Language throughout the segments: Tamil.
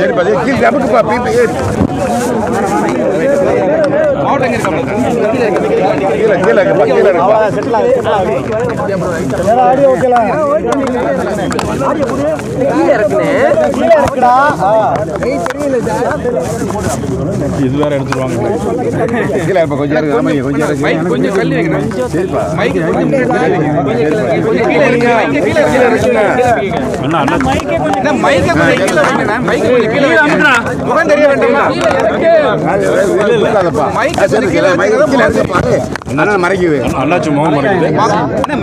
சரிப்பா இது கீழே கீழே இருக்குப்பா இது வேற எடுத்துருவாங்க கீழே கொஞ்சம் இருக்கு. இருக்கு வைங்க சரிப்பா மைக் கீழே இருக்கு. கீழே கீழே. மைக்கை கொஞ்சம் கீழே. முகம் தெரிய வேண்டாமா? மறைக்குது. அண்ணாச்சி முகம் மறைக்குது.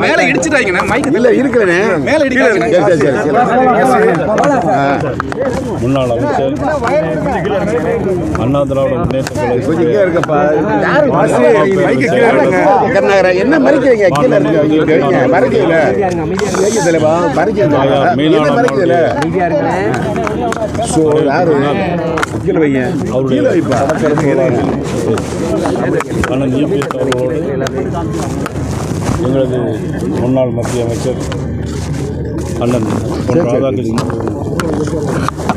மேல இடிச்சிட்டாங்கண்ணா மைக் இல்ல இருக்கிறேனே. மேல இடிக்காதீங்க. சரி சரி சரி. முன்னாள் அமைச்சர். அண்ணா திராவிட முன்னேற்ற கழகம் கீழே இருக்கப்பா என்ன மறைக்கிறீங்க? கீழே இருக்கு மறைக்கல. மறைக்கல மறைக்கல. ஸோ யாரு கீழே வைங்க. கீழே வைப்பா அண்ணன் இபிஎஸ் அவர்களோடு எங்களது முன்னாள் மத்திய அமைச்சர் அண்ணன் ராதாகிருஷ்ணன்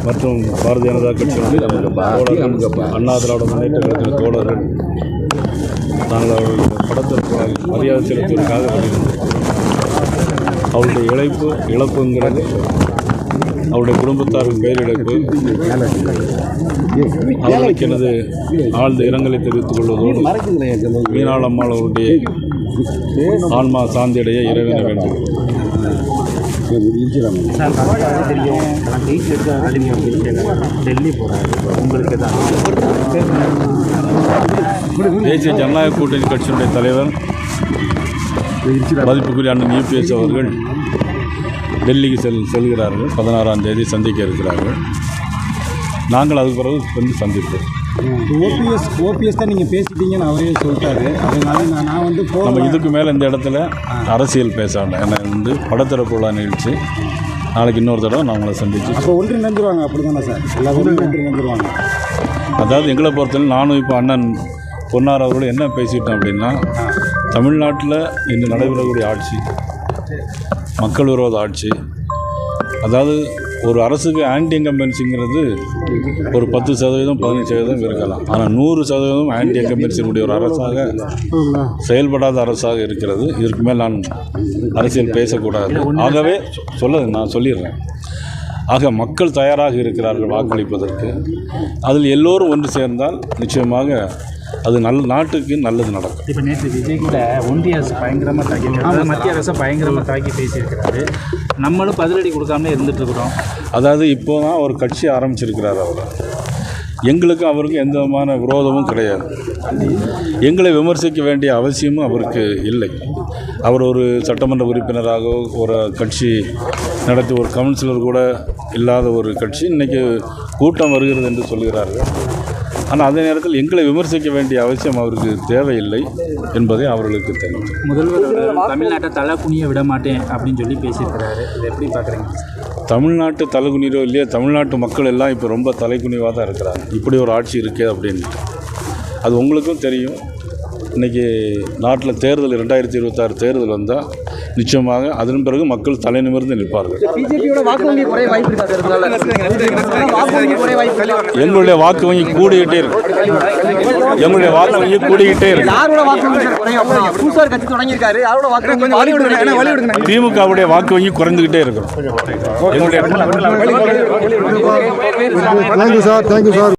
மற்றும் பாரதிய ஜனதா கட்சியினுடைய அண்ணா திராவிட முன்னேற்ற கழகத்தின் தோழர்கள். நாங்கள் அவர்களுடைய படத்திற்கு மரியாதை செலுத்துவதற்காக வருகிறோம் அவருடைய இழப்பு இழப்புங்கிறது அவருடைய குடும்பத்தாரின் பேரிழப்பு அவர்களுக்கு எனது ஆழ்ந்த இரங்கலை தெரிவித்துக் கொள்வதோடு மீனாளம்மாள் அவருடைய ஆன்மா சாந்தியடைய இறைவன வேண்டும் தேசிய ஜனநாயக கூட்டணி கட்சியினுடைய தலைவர் மதிப்புக்குரிய அண்ணன் யூபிஎஸ் அவர்கள் டெல்லிக்கு செல் செல்கிறார்கள். பதினாறாம் தேதி சந்திக்க இருக்கிறார்கள். நாங்கள் அதுக்கு பிறகு வந்து சந்திப்போம். ஓபிஎஸ் ஓபிஎஸ் தான் நீங்கள் பேசிட்டீங்கன்னு அவரே சொல்லிட்டாரு. அதனால நான் நான் வந்து நம்ம இதுக்கு மேலே இந்த இடத்துல அரசியல் பேச வேண்டாம் ஏன்னா இது வந்து படத்திறப்பு விழா நிகழ்ச்சி. நாளைக்கு இன்னொரு தடவை நான் உங்களை சந்திச்சு அப்போ ஒன்று நினைஞ்சிருவாங்க அப்படி தானே சார்? எல்லா ஒன்று ஒன்று நினைஞ்சிருவாங்க அதாவது எங்களை பொறுத்தவரை நானும் இப்போ அண்ணன் பொன்னார் அவர்கள் என்ன பேசிட்டோம் அப்படின்னா தமிழ்நாட்டில் இன்று நடைபெறக்கூடிய ஆட்சி மக்கள் விரோத ஆட்சி. அதாவது ஒரு அரசுக்கு ஆன்டி இன்கம்பன்சிங்கிறது ஒரு பத்து சதவீதம் பதினஞ்சு சதவீதம் இருக்கலாம். ஆனால் நூறு சதவீதம் ஆன்டி இன்கம்பன்சினுடைய ஒரு அரசாக செயல்படாத அரசாக இருக்கிறது. இதற்கு மேல் நான் அரசியல் பேசக்கூடாது. ஆகவே சொல்ல நான் சொல்லிடுறேன். ஆக மக்கள் தயாராக இருக்கிறார்கள் வாக்களிப்பதற்கு. அதில் எல்லோரும் ஒன்று சேர்ந்தால் நிச்சயமாக அது நல்ல நாட்டுக்கு நல்லது நடக்கும். இப்போ நேற்று விஜய் கூட ஒன்றிய அரசு பயங்கரமாக தாக்கி மத்திய அரசை பயங்கரமாக தாக்கி பேசியிருக்கிறாரு. நம்மளும் பதிலடி கொடுக்காமலே இருந்துட்டு இருக்கிறோம் அதாவது இப்போ தான் ஒரு கட்சி ஆரம்பிச்சிருக்கிறார் அவர். எங்களுக்கும் அவருக்கும் எந்த விதமான விரோதமும் கிடையாது. எங்களை விமர்சிக்க வேண்டிய அவசியமும் அவருக்கு இல்லை. அவர் ஒரு சட்டமன்ற உறுப்பினராக ஒரு கட்சி நடத்தி ஒரு கவுன்சிலர் கூட இல்லாத ஒரு கட்சி இன்றைக்கி கூட்டம் வருகிறது என்று சொல்கிறார்கள். ஆனால் அதே நேரத்தில் எங்களை விமர்சிக்க வேண்டிய அவசியம் அவருக்கு தேவையில்லை என்பதை அவர்களுக்கு தெரியும் முதல்வர் தமிழ்நாட்டை தலை குனிய விட மாட்டேன் அப்படின்னு சொல்லி பேசியிருக்கிறாரு. இதை எப்படி பார்க்குறீங்க? தமிழ்நாட்டு தலைகுனிரோ இல்லையா தமிழ்நாட்டு மக்கள் எல்லாம் இப்போ ரொம்ப தலைகுனிவாக தான் இருக்கிறாங்க. இப்படி ஒரு ஆட்சி இருக்கே அப்படின்ட்டு அது உங்களுக்கும் தெரியும். இன்றைக்கி நாட்டில் தேர்தல் ரெண்டாயிரத்தி இருபத்தாறு தேர்தல் வந்தால் நிச்சயமாக அதன் பிறகு மக்கள் தலை நிமிர்ந்து நிற்பார்கள். எங்களுடைய வாக்கு வங்கி கூடிக்கிட்டே இருக்கு. எங்களுடைய வாக்கு வங்கி கூடிக்கிட்டே இருக்கு. திமுகவுடைய வாக்கு வங்கி குறைந்துக்கிட்டே இருக்கும் எங்களுடைய தேங்க்யூ சார் தேங்க்யூ சார்